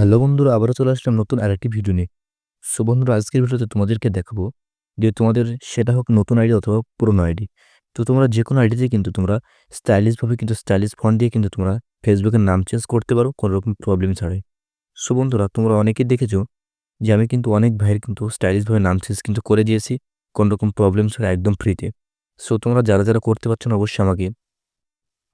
Hello বন্ধুরা, আবারও চলে আসলাম নতুন আরেকটি ভিডিও নিয়ে। সো বন্ধুরা, আজকের ভিডিওতে তোমাদেরকে দেখাবো যে তোমাদের সেটা হোক নতুন আইডি অথবা পুরনো আইডি। তো তোমরা যে কোনো আইডিতে কিন্তু তোমরা স্টাইলিশভাবে কিন্তু স্টাইলিশ ফন্ট দিয়ে কিন্তু তোমরা ফেসবুকের নাম চেঞ্জ করতে পারো, কোনো রকম প্রবলেম ছাড়াই। সো বন্ধুরা, তোমরা অনেকেই দেখেছ যে আমি কিন্তু অনেক ভাইয়ের কিন্তু স্টাইলিশভাবে নাম চেঞ্জ কিন্তু করে দিয়েছি, কোনো রকম প্রবলেম ছাড়া, একদম ফ্রিতে সো তোমরা যারা যারা করতে পারছ না, অবশ্যই আমাকে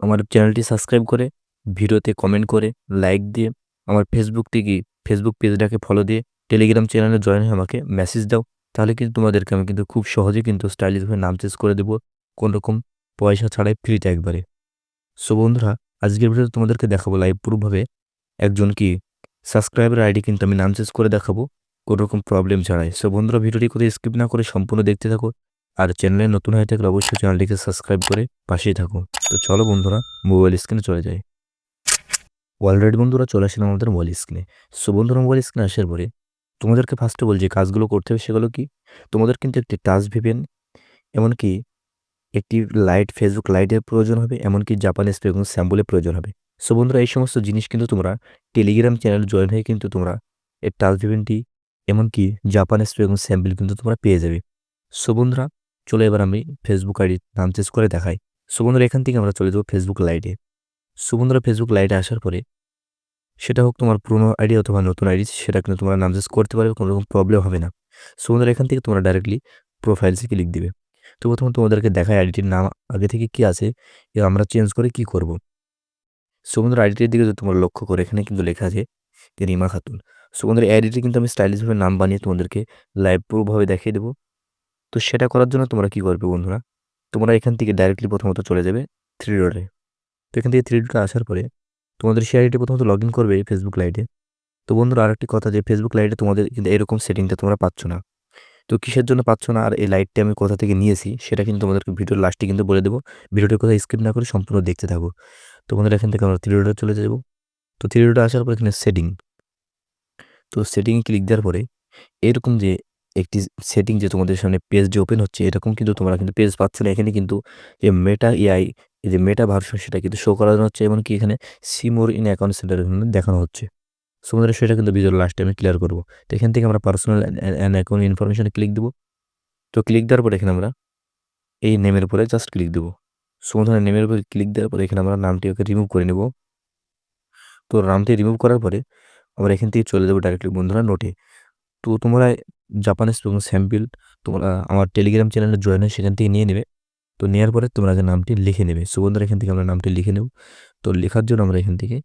আমার চ্যানেলটি সাবস্ক্রাইব করে ভিডিওতে কমেন্ট করে লাইক দিয়ে আমার ফেসবুক থেকে ফেসবুক পেজটাকে ফলো দিয়ে টেলিগ্রাম চ্যানেলে জয়েন হয়ে আমাকে মেসেজ দাও। তাহলে কিন্তু তোমাদেরকে আমি কিন্তু খুব সহজে কিন্তু স্টাইলিশভাবে নাম চেঞ্জ করে দেবো। রকম পয়সা ছাড়াই ফ্রিতে একবারে। সো বন্ধুরা, আজকের ভিডিওতে তোমাদেরকে দেখাবো লাইভ প্রুফভাবে একজন কি সাবস্ক্রাইবার আইডি কিন্তু আমি নাম চেঞ্জ করে দেখাবো, কোনো রকম প্রবলেম ছাড়াই। সো বন্ধুরা, ভিডিওটি কোথায় স্কিপ না করে সম্পূর্ণ দেখতে থাকো। আর চ্যানেলে নতুন হয়ে থাকলে অবশ্যই চ্যানেলটিকে সাবস্ক্রাইব করে পাশেই থাকো। তো চলো বন্ধুরা মোবাইল স্ক্রিনে চলে যাই। অলরেডি বন্ধুরা চলে আসলাম আমাদের মোবাইল স্ক্রিনে সো বন্ধুরা মোবাইল স্ক্রিনে আসার পরে তোমাদেরকে ফার্স্টে বল যে কাজগুলো করতে হবে সেগুলো কি? তোমাদের কিন্তু একটি টাচ ভিপেন এমনকি একটি লাইট ফেসবুক লাইটের প্রয়োজন হবে, এমনকি জাপানিজ এবং স্যাম্পলের প্রয়োজন হবে। সো বন্ধুরা, এই সমস্ত জিনিস কিন্তু তোমরা টেলিগ্রাম চ্যানেল জয়েন হয়ে কিন্তু তোমরা এর টাচ ভিপেনটি এমনকি জাপানিজ এবং স্যাম্পল কিন্তু তোমরা পেয়ে যাবে। সো বন্ধুরা, চলে এবার আমি ফেসবুক আইডি নাম চেঞ্জ করে দেখাই। সো বন্ধুরা, এখান থেকে আমরা চলে যাব ফেসবুক লাইটে সো ফেসবুক লাইটে আসার পরে, সেটা হোক তোমার পুরোনো আইডি অথবা নতুন আইডি সেটা কিন্তু তোমরা নাম চেঞ্জ করতে পারবে, কোনো রকম প্রবলেম হবে না। সো এখান থেকে তোমরা ডাইরেক্টলি প্রোফাইলসে ক্লিক দিবে। তো প্রথমে তোমাদেরকে দেখায় আইডিটির নাম, আগে থেকে কি আছে আমরা চেঞ্জ করে কি করব। সো আইডিটির দিকে যদি তোমরা লক্ষ্য করে, এখানে কিন্তু লেখা আছে, রিমা খাতুন। সো বন্ধুরা আইডিটি কিন্তু আমি স্টাইলিশভাবে নাম বানিয়ে তোমাদেরকে লাইভ প্রুফভাবে দেখিয়ে দেবো। তো সেটা করার জন্য তোমরা কি করবে বন্ধুরা? তোমরা এখান থেকে ডাইরেক্টলি প্রথমত চলে যাবে থ্রি তো এখান থেকে থ্রি ডটে আসার পরে তোমাদের সেই আইডিটি প্রথমত লগ ইন করবে ফেসবুক লাইটে তো বন্ধুরা, আরেকটি কথা যে ফেসবুক লাইটে তোমাদের কিন্তু এরকম সেটিংটা তোমরা পাচ্ছ না। তো কিসের জন্য পাচ্ছ না আর এই লাইটটি আমি কোথা থেকে নিয়েছি সেটা কিন্তু তোমাদেরকে ভিডিওর লাস্টে কিন্তু বলে দেবো। ভিডিওটির কথা স্কিপ না করে সম্পূর্ণ দেখতে থাকো। তো বন্ধুরা, এখান থেকে আমরা থ্রি ডটে চলে যাব। তো থ্রি ডটে আসার পর এখানে সেটিং তো সেটিংয়ে ক্লিক দেওয়ার পরে এরকম যে একটি সেটিং যে তোমাদের সামনে পেজ যে ওপেন হচ্ছে, এরকম কিন্তু তোমরা কিন্তু পেজ পাচ্ছ না। এখানে কিন্তু যে মেটা এআই এই যে মেটা ভার্সন সেটা কিন্তু শো করানো হচ্ছে এমনকি এখানে সিমোর ইন অ্যাকাউন্ট সেন্টার দেখানো হচ্ছে। সো আমাদের সেটা কিন্তু ভিডিওর লাস্টে আমি ক্লিয়ার করব। তো এখান থেকে আমরা পার্সোনাল অ্যান্ড অ্যাকাউন্ট ইনফরমেশনে ক্লিক দেবো। তো ক্লিক দেওয়ার পর এখানে আমরা এই নেমের উপরে জাস্ট ক্লিক দেবো। সো ধরনের নেমের উপরে ক্লিক দেওয়ার পরে এখানে আমরা নামটি ওকে রিমুভ করে নেব। তো নামটি রিমুভ করার পরে আমরা এখান থেকে চলে যাব ডাইরেক্টলি বন্ধুরা নোটে তো তোমরা জাপানিজ এবং স্যাম্পল তোমরা আমার টেলিগ্রাম চ্যানেলে জয়েন হয়ে সেখান থেকে নিয়ে নেবে। তো নেওয়ার পরে তোমরা যে নামটি লিখে নেবে। সুবন্ধুরা এখান থেকে আমরা নামটি লিখে নেব। তো লেখার জন্য আমরা এখান থেকে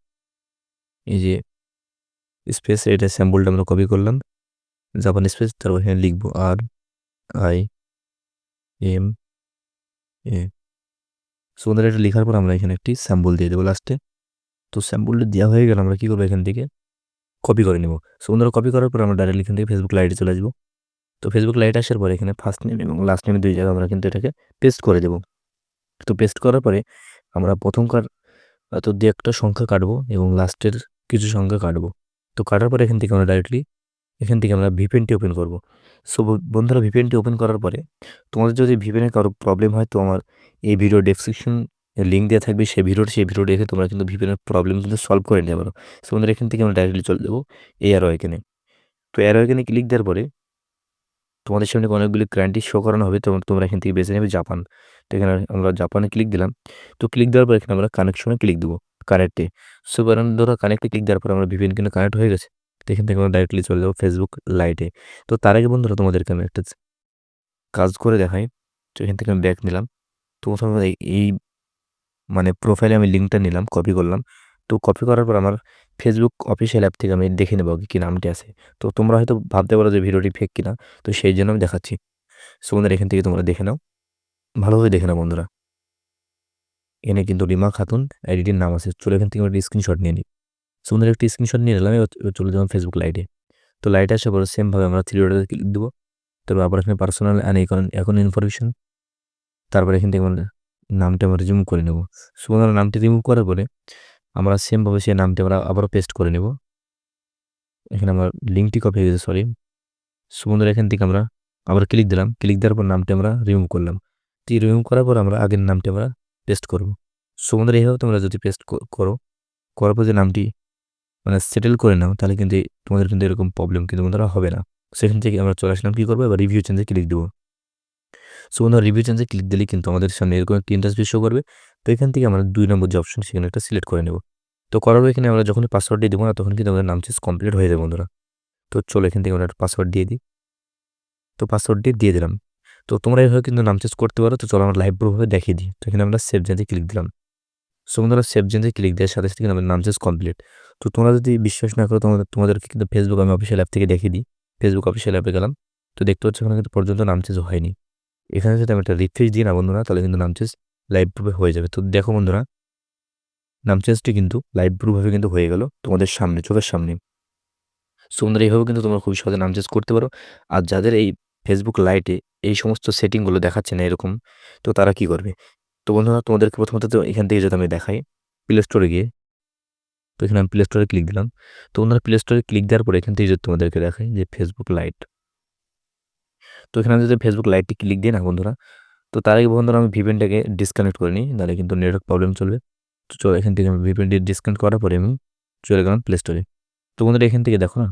এই যে স্পেস এটা স্যাম্পলটা আমরা কপি করলাম। জাপান স্পেস, তারপর এখানে লিখব আর, আই, এম, এ। সুবন্ধুরা এটা লেখার পর আমরা এখানে একটি স্যাম্পল দিয়ে দেবো লাস্টে। তো স্যাম্পলটা দেওয়া হয়ে গেলে, আমরা কী করব এখান থেকে? কপি করে নেব। সো বন্ধুরা, কপি করার পর আমরা ডাইরেক্ট এখান থেকে ফেসবুক লাইটে চলে আসব। তো ফেসবুক লাইট আসার পরে এখানে ফার্স্ট নেম এবং লাস্ট নেমে দুই জায়গায় আমরা কিন্তু এটাকে পেস্ট করে দেব। তো পেস্ট করার পরে আমরা প্রথমকার তো দু একটা সংখ্যা কাটবো এবং লাস্টের কিছু সংখ্যা কাটবো। তো কাটার পরে এখান থেকে আমরা ডাইরেক্টলি এখান থেকে আমরা ভিপেনটি ওপেন করব। সো বন্ধুরা ভিপেনটি ওপেন করার পরে তোমাদের যদি ভিপেনে কারও প্রবলেম হয়, তো আমার এই ভিডিও ডেসক্রিপশন লিঙ্ক দেওয়া থাকবে। সেই ভিডিওটা সেই ভিডিও দেখে তোমরা কিন্তু ভিপেনের প্রবলেম কিন্তু সলভ করে নিতে পারো। সো বন্ধুরা, এখান থেকে আমরা ডাইরেক্টলি চলে যাব এই অ্যারো এখানে তো অ্যারো এখানে ক্লিক দেওয়ার পরে তোমাদের সামনে অনেকগুলি ক্রান্টি শো করানো হবে? তোমরা এখান থেকে বেছে নেবে জাপান তো এখানে আমরা জাপানে ক্লিক দিলাম। তো ক্লিক দেওয়ার পর এখানে আমরা কানেকশনে ক্লিক দেবো কানেক্টে সো ধরো কানেক্টে ক্লিক দেওয়ার পর আমরা বিভিন্ন কিন্তু কানেক্ট হয়ে গেছে। তো এখান থেকে আমরা ডাইরেক্টলি চলে যাব ফেসবুক লাইটে তো তার আগে বন্ধুরা তোমাদেরকে আমি একটা কাজ করে দেখাই। তো এখান থেকে আমি ব্যাক নিলাম। তো প্রথমে এই মানে প্রোফাইলে আমি লিঙ্কটা নিলাম কপি করলাম। তো কপি করার পর আমার ফেসবুক অফিসিয়াল অ্যাপ থেকে আমি দেখে নেব কি নামটি আছে। তো তোমরা হয়তো ভাবতে পারো যে ভিডিওটি ফেক কিনা, তো সেই জন্য আমি দেখাচ্ছি। সো বন্ধুরা, এখান থেকে তোমরা দেখে নাও। ভালোভাবে দেখে নাও বন্ধুরা। এখানে কিন্তু রিমা খাতুন, আইডিটির নাম আছে। চলে এখান থেকে একটা স্ক্রিনশট নিয়ে নিই। সো বন্ধুরা, একটি স্ক্রিনশট নিয়ে নিলাম চলে যাব ফেসবুক লাইটে তো লাইটে আসার পরে সেমভাবে আমরা থ্রি ডটে ক্লিক দেবো। তারপর আবার এখানে পার্সোনাল অ্যান্ড এখন এখন ইনফরমেশন তারপরে এখান থেকে আমরা নামটা আমরা রিমুভ করে নেব। সো বন্ধুরা, নামটি রিমুভ করার পরে আমরা সেমভাবে সেই নামটি আমরা আবারও পেস্ট করে নেব। এখানে আমার লিঙ্কটি কপি হয়ে গেছে সরি সুবন্ধুরা এখান থেকে আমরা আবার ক্লিক দিলাম। ক্লিক দেওয়ার পর নামটি আমরা রিমুভ করলাম। তো রিমুভ করার পর আমরা আগের নামটি আমরা পেস্ট করব। সুবন্ধুরা এইভাবে তোমরা যদি পেস্ট করো, করার পর যে নামটি মানে সেটেল করে নাও, তাহলে কিন্তু তোমাদের কিন্তু এরকম প্রবলেম কিন্তু বন্ধুরা হবে না। সেখান থেকে আমরা চলে আসলাম, কী করব? এবার রিভিউ চেঞ্জে ক্লিক দেবো। সো বন্ধুরা রিভিউ চেঞ্জে ক্লিক দিলেই কিন্তু আমাদের সামনে এরকম একটি ইন্টারভিউ শো করবে। তো এখান থেকে আমরা দুই নম্বর যে অপশন সেখানে একটা সিলেক্ট করে নেব। তো করার এখানে আমরা যখন পাসওয়ার্ডটি দেবো না, তখন কিন্তু আমাদের নাম চেঞ্জ কমপ্লিট হয়ে যাবে বন্ধুরা। তো চলো এখান থেকে আমরা একটা পাসওয়ার্ড দিয়ে দিই। তো পাসওয়ার্ডটি দিয়ে দিলাম। তো তোমরা এভাবে কিন্তু নাম চেঞ্জ করতে পারো। তো চলো আমরা লাইভ প্রুফভাবে দেখিয়ে দিই। তো এখানে আমরা সেভ চেঞ্জে ক্লিক দিলাম। সো বন্ধুরা সেভ চেঞ্জে ক্লিক দেওয়ার সাথে সাথে কিন্তু আমাদের নাম চেঞ্জ কমপ্লিট তো তোমরা যদি বিশ্বাস না করো তোমাদের তোমাদেরকে কিন্তু ফেসবুক আমি অফিসিয়াল অ্যাপ থেকে দেখিয়ে দিই। ফেসবুক অফিসিয়াল অ্যাপে গেলাম। তো দেখতে পাচ্ছ এখানে কিন্তু পর্যন্ত নাম চেঞ্জ হয়নি। এখানে যদি আমি একটা রিফ্রেশ দিই না বন্ধুরা, তাহলে কিন্তু নাম চেঞ্জ লাইভ প্রুফে হয়ে যাবে। তো দেখো বন্ধুরা নাম চেঞ্জটি কিন্তু লাইভ প্রুফভাবে কিন্তু হয়ে গেল তোমাদের সামনে, চোখের সামনে। সো বন্ধুরা, এইভাবে কিন্তু তোমরা খুবই সহজে নাম চেঞ্জ করতে পারো। আর যাদের এই ফেসবুক লাইটে এই সমস্ত সেটিংগুলো দেখাচ্ছে না এরকম, তো তারা কি করবে? তো বন্ধুরা, তোমাদেরকে প্রথমত তো এখান থেকে যদি আমি দেখাই। প্লে স্টোরে গিয়ে, তো এখানে আমি প্লে স্টোরে ক্লিক দিলাম। তো বন্ধুরা প্লে স্টোরে ক্লিক দেওয়ার পরে এখান থেকে যদি তোমাদেরকে দেখাই যে ফেসবুক লাইট তো এখানে যদি ফেসবুক লাইটটি ক্লিক দিই না বন্ধুরা, তো তার আগে বন্ধুরা আমি ভিপিএনটাকে ডিসকানেক্ট করে নিই, নাহলে কিন্তু নেটওয়ার্ক প্রবলেম চলবে। তো চলো এখান থেকে আমি ভিপিএনটি ডিসকানেক্ট করার পরে আমি চলে গেলাম প্লে স্টোরে তো বন্ধুরা এখান থেকে দেখো না,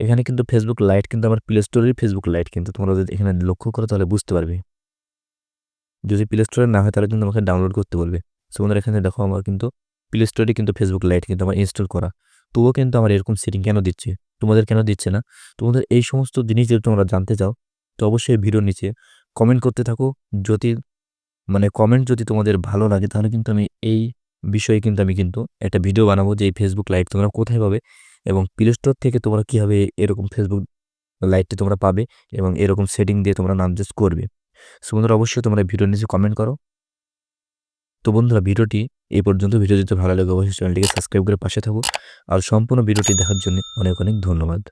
এখানে কিন্তু ফেসবুক লাইট কিন্তু আমার প্লে স্টোরের ফেসবুক লাইট কিন্তু তোমরা যদি এখানে লক্ষ্য করো তাহলে বুঝতে পারবে। যদি প্লে স্টোরে না হয় তাহলে কিন্তু আমাকে ডাউনলোড করতে বলবে। সো বন্ধুরা এখানে দেখো আমার কিন্তু প্লে স্টোরে কিন্তু ফেসবুক লাইট কিন্তু আমার ইনস্টল করা। তবুও কিন্তু আমার এরকম সেটিং কেন দিচ্ছে? তোমাদের কেন দিচ্ছে না? তোমাদের এই সমস্ত জিনিস যদি তোমরা জানতে চাও তো অবশ্যই ভিডিওর নিচে কমেন্ট করতে থাকো। যদি মানে কমেন্ট যদি তোমাদের ভালো লাগে, তাহলে কিন্তু আমি এই বিষয়ে কিন্তু আমি কিন্তু একটা ভিডিও বানাবো যে এই ফেসবুক লাইট তোমরা কোথায় পাবে এবং প্লে স্টোর থেকে তোমরা কীভাবে এরকম ফেসবুক লাইটটি তোমরা পাবে এবং এরকম সেটিং দিয়ে তোমরা নাম চেঞ্জ করবে। সো বন্ধুরা, অবশ্যই তোমরা ভিডিওর নিচে কমেন্ট করো। তো বন্ধুরা, ভিডিওটি এই পর্যন্ত। ভিডিও যদি ভালো লাগে, অবশ্যই চ্যানেলটিকে সাবস্ক্রাইব করে পাশে থাকো। আর সম্পূর্ণ ভিডিওটি দেখার জন্য অনেক অনেক ধন্যবাদ।